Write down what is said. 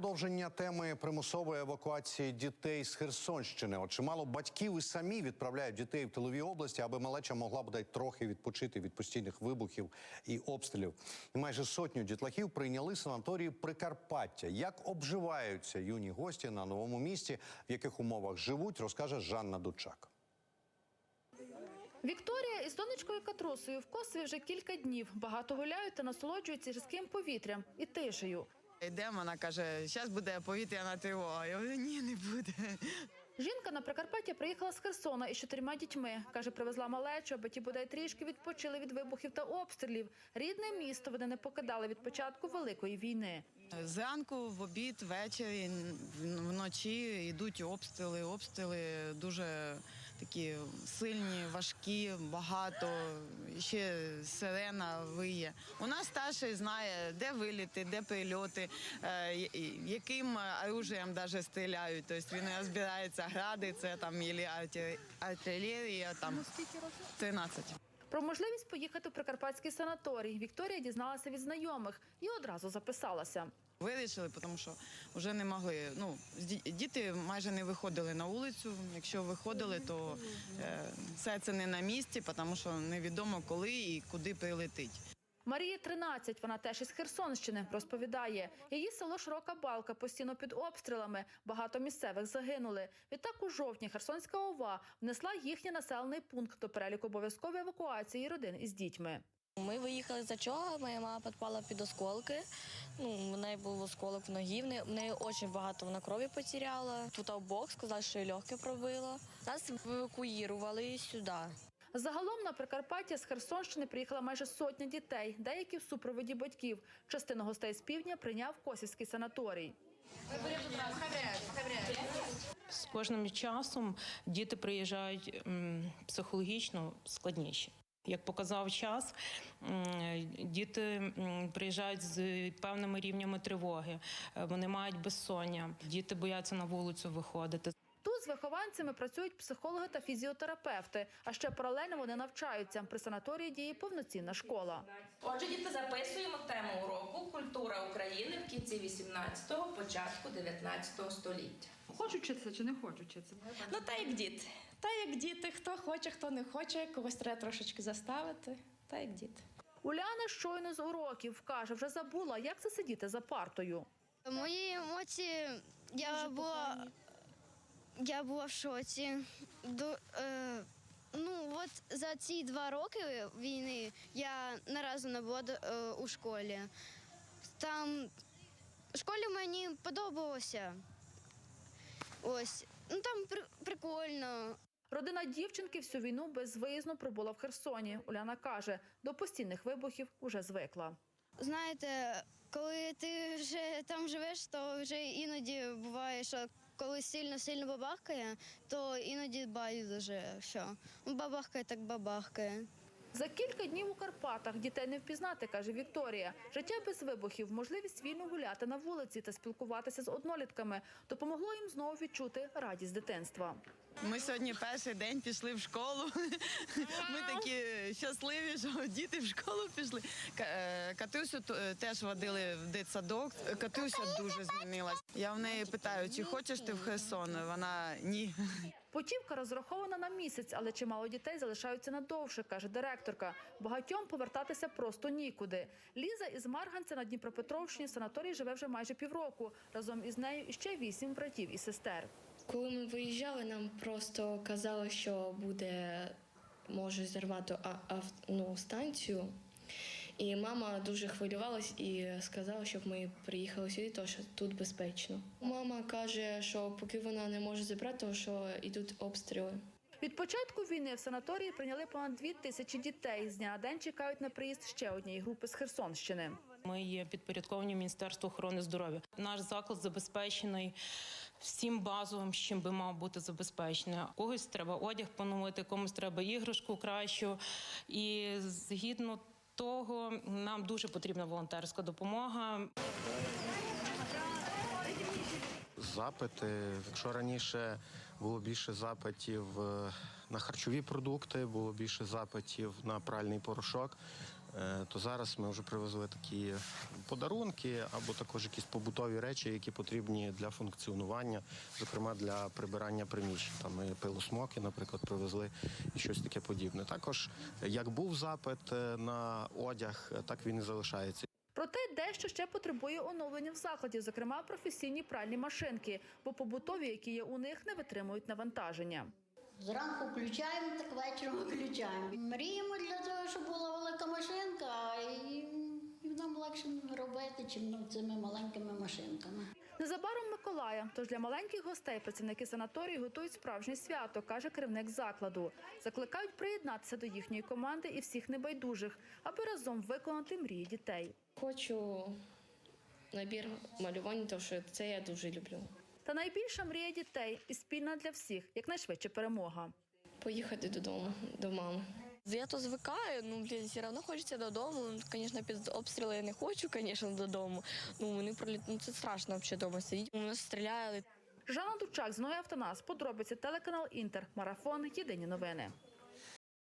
продовження теми примусової евакуації дітей з Херсонщини. От чимало батьків і самі відправляють дітей в тилові області, аби малеча могла бодай трохи відпочити від постійних вибухів і обстрілів. І майже сотню дітлахів прийняли санаторії Прикарпаття. Як обживаються юні гості на новому місці, в яких умовах живуть, розкаже Жанна Дучак. Вікторія із донечкою Катрусою в Косові вже кілька днів. Багато гуляють та насолоджуються різким повітрям і тишею. Йдемо, вона каже, зараз буде повітряна тривога. Я говорю, ні, не буде. Жінка на Прикарпаття приїхала з Херсона із чотирма дітьми. Каже, привезла малечу, аби ті бодай трішки відпочили від вибухів та обстрілів. Рідне місто вони не покидали від початку великої війни. Зранку, в обід, ввечері, вночі йдуть обстріли. Обстріли дуже такі сильні, важкі, багато. Ще сирена виє. У нас старший знає, де виліти, де прильоти, е, яким оружієм навіть стріляють. Тобто він розбирається, гради, це там і арті- артилерія, там 13. Про можливість поїхати в прикарпатський санаторій Вікторія дізналася від знайомих і одразу записалася. Вирішили, тому що вже не могли. Ну, ді- діти майже не виходили на вулицю. Якщо виходили, то е, це не на місці, тому що невідомо коли і куди прилетить. Марії 13, вона теж із Херсонщини, розповідає. Її село Широка Балка постійно під обстрілами. Багато місцевих загинули. Відтак у жовтні Херсонська ОВА внесла їхній населений пункт до переліку обов'язкової евакуації родин із дітьми. Ми виїхали за чого, моя мама підпала під осколки. Ну, в неї був осколок в ногі, в неї, дуже багато вона крові потеряла. Тут в бок сказали, що їй легке пробило. Нас евакуювали сюди. Загалом на Прикарпаття з Херсонщини приїхала майже сотня дітей, деякі в супроводі батьків. Частину гостей з півдня прийняв Косівський санаторій. З кожним часом діти приїжджають психологічно складніші. Як показав час, діти приїжджають з певними рівнями тривоги, е, вони мають безсоння, діти бояться на вулицю виходити. Тут з вихованцями працюють психологи та фізіотерапевти. А ще паралельно вони навчаються. При санаторії діє повноцінна школа. Отже, діти записуємо тему уроку Культура України в кінці 18-го, початку 19-го століття. Хочуть вчитися чи не хочуть вчитися? Ну, та як діти. Та як діти, хто хоче, хто не хоче, когось треба трошечки заставити. Та як діти. Уляна щойно з уроків каже, вже забула, як це сидіти за партою. Мої емоції я була, я була в шоці. До, е, ну, от за ці два роки війни я не разу не була до- е, у школі. Там в школі мені подобалося. Ось, ну там при, прикольно. Родина дівчинки всю війну безвиїзно пробула в Херсоні. Уляна каже, до постійних вибухів уже звикла. Знаєте, коли ти вже там живеш, то вже іноді буває, що коли сильно-сильно бабахкає, то іноді байдуже, що ну, бабахкає так бабахкає. За кілька днів у Карпатах дітей не впізнати, каже Вікторія. Життя без вибухів, можливість вільно гуляти на вулиці та спілкуватися з однолітками допомогло їм знову відчути радість дитинства. Ми сьогодні перший день пішли в школу. Ми такі щасливі, що діти в школу пішли. Е, Катюсю е, теж водили в дитсадок. Катюся дуже змінилась. Я в неї питаю, чи хочеш ти в Херсон? Вона ні. Путівка розрахована на місяць, але чимало дітей залишаються надовше, каже директорка. Багатьом повертатися просто нікуди. Ліза із Марганця на Дніпропетровщині в санаторії живе вже майже півроку. Разом із нею іще вісім братів і сестер. Коли ми виїжджали, нам просто казали, що буде може зірвати ну, станцію. І мама дуже хвилювалась і сказала, щоб ми приїхали сюди, тому що тут безпечно. Мама каже, що поки вона не може забрати, тому що йдуть обстріли. Від початку війни в санаторії прийняли понад дві тисячі дітей. З дня на день чекають на приїзд ще однієї групи з Херсонщини. Ми є підпорядковані Міністерству охорони здоров'я. Наш заклад забезпечений всім базовим, чим би мав бути забезпечений. Когось треба одяг поновити, комусь треба іграшку кращу. І згідно того, нам дуже потрібна волонтерська допомога. Запити. Якщо раніше було більше запитів е, на харчові продукти, було більше запитів на пральний порошок. е, то зараз ми вже привезли такі подарунки або також якісь побутові речі, які потрібні для функціонування, зокрема для прибирання приміщень. Там ми пилосмоки, наприклад, привезли і щось таке подібне. Також як був запит е, на одяг, так він і залишається. Проте дещо ще потребує оновлення в закладі, зокрема професійні пральні машинки, бо побутові, які є у них, не витримують навантаження. Зранку включаємо, так вечором виключаємо. Мріємо для того, щоб була велика машинка, і, нам легше робити, чим ну, цими маленькими машинками. Незабаром Миколая, тож для маленьких гостей працівники санаторію готують справжнє свято, каже керівник закладу. Закликають приєднатися до їхньої команди і всіх небайдужих, аби разом виконати мрії дітей. Хочу набір малювання, тому що це я дуже люблю. Та найбільша мрія дітей і спільна для всіх якнайшвидше перемога. Поїхати додому, до мами. Я то звикаю, ну блін, все одно хочеться додому. Ну, Звісно, під обстріли я не хочу, звісно, додому. Ну вони проліт... ну це страшно взагалі вдома сидіти. У нас стріляли. Жанна Дучак, Зноя Автонас, подробиці телеканал Інтер, марафон. Єдині новини.